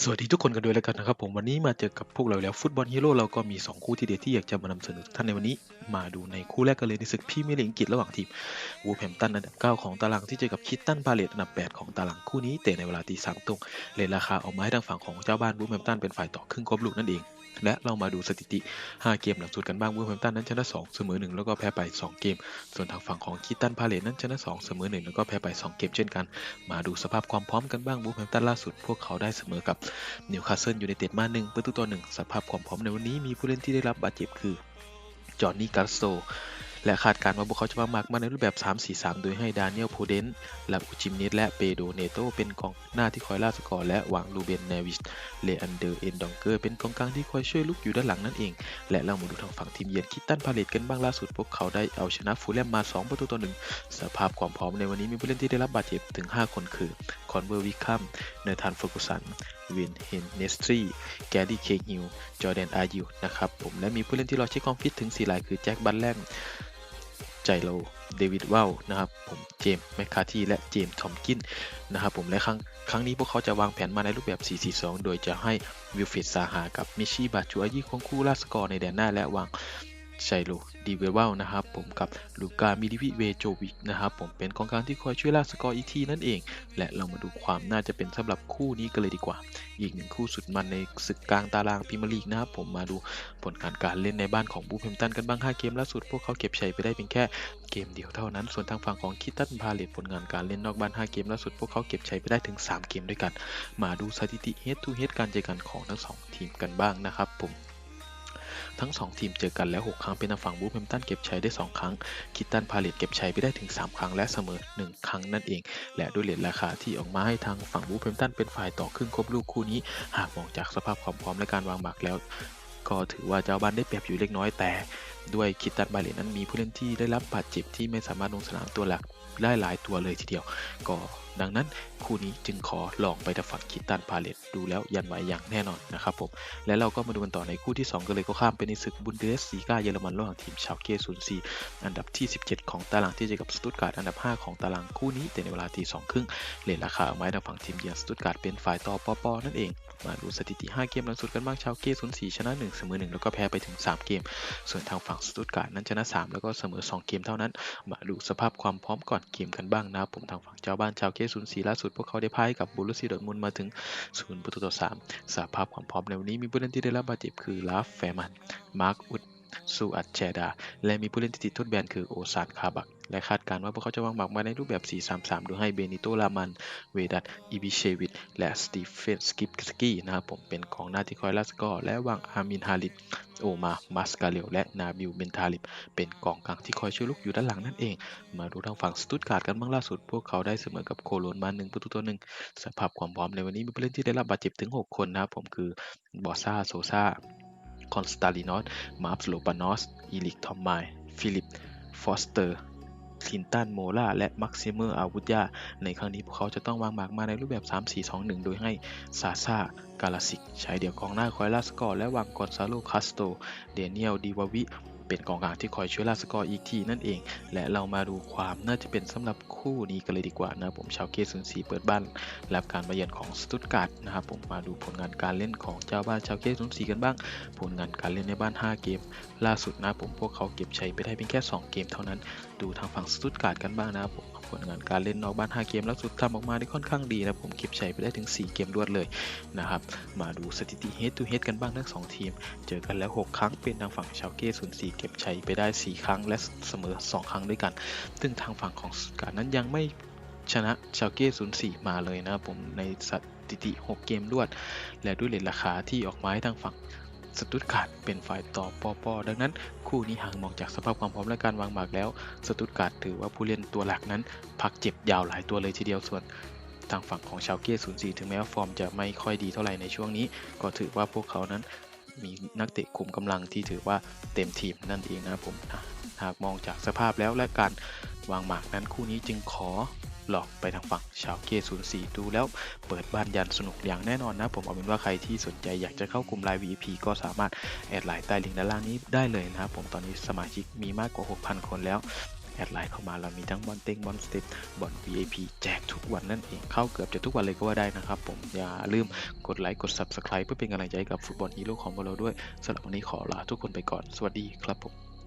สวัสดีทุกคนกันด้วยแล้วกันนะครับผมวันนี้มาเจอกับพวกเราแล้วฟุตบอลฮีโร่เราก็มี 2 คู่ที่เด็ดที่อยากจะมานำเสนอท่านในวันนี้ มาดูในคู่แรกกันเลยในศึกพรีเมียร์ลีกอังกฤษระหว่างทีมวูแฮมตันอันดับ 9 ของตารางที่เจอกับคิตตันพาเลตอันดับ 8 ของตารางคู่นี้เตะในเวลาตีสามตรงเลนราคาออกมาให้ทางฝั่งของเจ้าบ้านวูแฮมตันเป็นฝ่ายต่อครึ่งครบลูกนั่นเอง และเรามาดูสถิติ 5 เกมหลังสุดกันบ้างวูฟแฮมตันนั้นชนะ 2 เสมอ 1 แล้วก็แพ้ไป 2 เกม ส่วนทางฝั่งของคิตตันพาเลตนั้นชนะ 2 เสมอ 1 แล้วก็แพ้ไป 2 เกมเช่นกัน มาดูสภาพความพร้อมกันบ้างวูฟแฮมตันล่าสุด พวกเขาได้เสมอกับนิวคาสเซิลยูไนเต็ดมา1ประตูต่อ1สภาพความพร้อมในวันนี้มีผู้เล่นที่ได้รับบาดเจ็บคือจอห์นนี่การ์โซ และคาดการณ์ว่าพวกเขาจะมามักมาในรูปแบบ 3-4-3 โดยให้ดานิเอลโพเดนลาบูจิมเนสและเปโดเนโตเป็นกองหน้าที่คอยล่าสกอร์และวางลูเบนเนวิสเลอันเดอร์เอนดองเกอร์เป็นกองกลางที่คอยช่วยลุกอยู่ด้านหลังนั่นเอง และเรามาดูทางฝั่งทีมเยือนคิตตันพาเลตกันบ้างล่าสุด พวกเขาได้เอาชนะฟูลแลมมา 2 ประตูต่อ1สภาพความพร้อมในวันนี้มีผู้เล่นที่ได้รับบาดเจ็บถึง 5 คนคือคอนเวอร์วิคัมเนธานเฟอร์กูสันวินเฮนเนสตรีแกรี่เคฮิลจอร์แดนอายูนะครับผมและมีผู้เล่นที่รอเช็คความฟิตถึง4รายคือแจ็คบัตแลน ใจโลเดวิดว่านะครับผมเจมส์แมคคาทีและเจมส์ทอมกินนะครับผมและครั้งครั้งนี้พวกเขาจะวางแผนมาในรูปแบบ 4-4-2 โดยจะให้วิลฟิดซาหากับมิชิบาจูอายิควงคู่ล่าสกอร์ในแดนหน้าและวาง ไชโลดีเวลนะครับผมกับลูกามิดิวิเวโจวิกนะครับผมเป็นกองกลางที่คอยช่วยล่าสกอร์อีกทีนั่นเอง และเรามาดูความน่าจะเป็นสำหรับคู่นี้กันเลยดีกว่า อีกหนึ่งคู่สุดมันในศึกกลางตารางพรีเมียร์ลีกนะครับผมมาดูผลการการเล่นในบ้านของบูฟแฮมตันกันบ้าง 5 เกมล่าสุดพวกเขาเก็บชัยไปได้เพียงแค่เกมเดียวเท่านั้น ส่วนทางฝั่งของคิตตันพาเลตผลงานการเล่นนอกบ้าน 5 เกมล่าสุดพวกเขาเก็บชัยไปได้ถึง 3 เกมด้วยกัน มาดูสถิติ head to head การเจอกันของทั้ง 2 ทีมกันบ้างนะครับผม ทั้ง 2 ทีมเจอกันแล้ว 6 ครั้งเป็นทางฝั่งบูฟแฮมตันเก็บชัยได้ 2 ครั้ง คิตตันพาเลตเก็บชัยไปได้ถึง 3 ครั้งและเสมอ 1 ครั้งนั่นเอง และด้วยเหรียญราคาที่ออกมาให้ทางฝั่งบูฟแฮมตันเป็นฝ่ายต่อครึ่งครบลูกคู่นี้ หากมองจากสภาพความพร้อมและการวางหมากแล้ว ก็ถือว่าเจ้าบ้านได้เปรียบอยู่เล็กน้อยแต่ ด้วยคิตตันบาเลตนั้นมีผู้เล่นที่ได้รับบาดเจ็บที่ไม่สามารถลงสนามตัวหลักได้หลายตัวเลยทีเดียว ก็ดังนั้นคู่นี้จึงขอลองไปทางฝั่งคิตตันพาเลตดูแล้วยันไหวอย่างแน่นอนนะครับผม และเราก็มาดูกันต่อในคู่ที่ 2 กันเลยก็ข้ามไปในศึกบุนเดสซีกาเยอรมันระหว่างทีมชาวเกศูนย์ซีอันดับที่ 17 ของตารางที่เจอกับสตุตการ์ดอันดับ 5 ของตารางคู่นี้แต่ในเวลาตีสองครึ่งเลทราคาเอาไว้ทางฝั่งทีมเยือนสตุตการ์ดเป็นฝ่ายต่อปอปอนั่นเองมาดูสถิติ 5 เกมหลังสุดกันบ้างชาวเกศูนย์ซีชนะ1เสมอ1แล้วก็แพ้ไปถึง 3 เกม ส่วนทางฝงสตุตการ์ดนั้นชนะ 3 แล้วก็เสมอ 2 เกมเท่านั้น มาดูสภาพความพร้อมก่อนเกมกันบ้างนะผมทางฝั่งเจ้าบ้านชาวเคสูนสีล่าสุดพวกเขาได้พ่ายกับบูรุสซีดอทมุนมาถึง0ประตูต่อ3สภาพความพร้อมในวันนี้มีผู้เล่นที่ได้รับบาดเจ็บคือลาฟแฟร์มันมาร์คอุด ซูอัดแชดา และมีผู้เล่นที่ติดโทษแบนคือโอซานคาบัก และคาดการณ์ว่าพวกเขาจะวางหมากมาในรูปแบบ 4-3-3 โดยให้เบนิโตลามัน เวดัตอิบิเชวิต และสตีเฟนสกิปสกี้นะครับผมเป็นกองหน้าที่คอยล่าสกอและวางอามินฮาริดโอมามัสกาเลวและนาบิลเบนทาลิบเป็นกองกลางที่คอยช่วยลุกอยู่ด้านหลังนั่นเอง มาดูทางฝั่งสตุตการ์ดกันบ้างล่าสุด พวกเขาได้เสมอกับโคโลนมา1ประตูต่อ1สภาพความพร้อมในวันนี้มีผู้เล่นที่ได้รับบาดเจ็บถึง 6 คนนะครับผมคือบอซ่าโซซา คอนสตาลินอสมาร์ฟโลปานอสอีลิกทอมไมล์ฟิลิป ฟอสเตอร์คลินตัน โมล่า และ มักซิเมอร์ อาวุธยา ในครั้งนี้พวกเขาจะต้องวางหมากมาในรูปแบบ 3-4-2-1 โดยให้ ซาซา กาลาสิก ใช้เดี่ยวกองหน้าคอยลาสกอร์ และวางกอนซาโล คาสโต เดเนียล ดีวาวิ เป็นกองกลางที่คอยช่วยล่าสกอร์อีกทีนั่นเอง และเรามาดูความน่าจะเป็นสำหรับคู่นี้กันเลยดีกว่านะผมชาวเกซุนซีเปิดบ้านรับการมาเยือนของสตุตการ์ดนะครับผมมาดูผลงานการเล่นของเจ้าบ้านชาวเกซุนซีกันบ้าง ผลงานการเล่นในบ้าน 5 เกม ล่าสุดนะผมพวกเขาเก็บชัยไปได้เพียงแค่ 2 เกมเท่านั้น ดูทางฝั่งสตุตการ์ดกันบ้างนะครับผม ผลงานการเล่นนอกบ้าน 5 เกมล่าสุดทำออกมาได้ค่อนข้างดีนะผมเก็บชัยไปได้ถึง 4 เกมรวดเลยนะครับมาดูสถิติ head to head กันบ้างทั้ง 2 ทีม เจอกันแล้ว 6 ครั้งเป็นทางฝั่งชาวเก้ศูนย์สี่เก็บชัยไปได้ 4 ครั้งและเสมอ 2 ครั้งด้วยกัน ซึ่งทางฝั่งของสการ์ดนั้นยังไม่ชนะชาวเก้ศูนย์สี่มาเลยนะครับผมในสถิติ 6 เกมรวด และด้วยเลทราคาที่ออกมาให้ทางฝั่ง สตุตการ์ดเป็นฝ่ายต่อปอปอดังนั้น คู่นี้ห่ากมองจากสภาพความพร้อมและการวางหมากแล้ว สตุตการ์ดถือว่าผู้เล่นตัวหลักนั้น พักเจ็บยาวหลายตัวเลยทีเดียวส่วนทางฝั่งของชาวเก้ศูนย์สี่ถึงแม้ว่าฟอร์มจะไม่ค่อยดีเท่าไหร่ในช่วงนี้ ก็ถือว่าพวกเขานั้นมีนักเตะคุมกำลังที่ถือว่าเต็มทีมนั่นเองนะผมหากมองจากสภาพแล้วและการวางหมากนั้นคู่นี้จึงขอ หลอกไปทางฝั่งชาวเก้ศูนย์สี่ดูแล้วเปิดบ้านยันสนุกอย่างแน่นอนนะ ผมเอาเป็นว่าใครที่สนใจอยากจะเข้ากลุ่มไลน์ VIP ก็สามารถแอดไลน์ใต้ลิงก์ด้านล่างนี้ได้เลยนะครับผมตอนนี้สมาชิกมีมากกว่า 6,000 คนแล้วแอดไลน์เข้ามาเรามีทั้งบอลเต็งบอลสเต็ปบอล VIP แจกทุกวันนั่นเองเข้าเกือบจะทุกวันเลยก็ว่าได้นะครับ ผมอย่าลืมกดไลค์กด Subscribe เพื่อเป็นกำลังใจกับฟุตบอลฮีโร่ของเราด้วยสำหรับวันนี้ขอลาทุกคนไปก่อน สวัสดีครับผม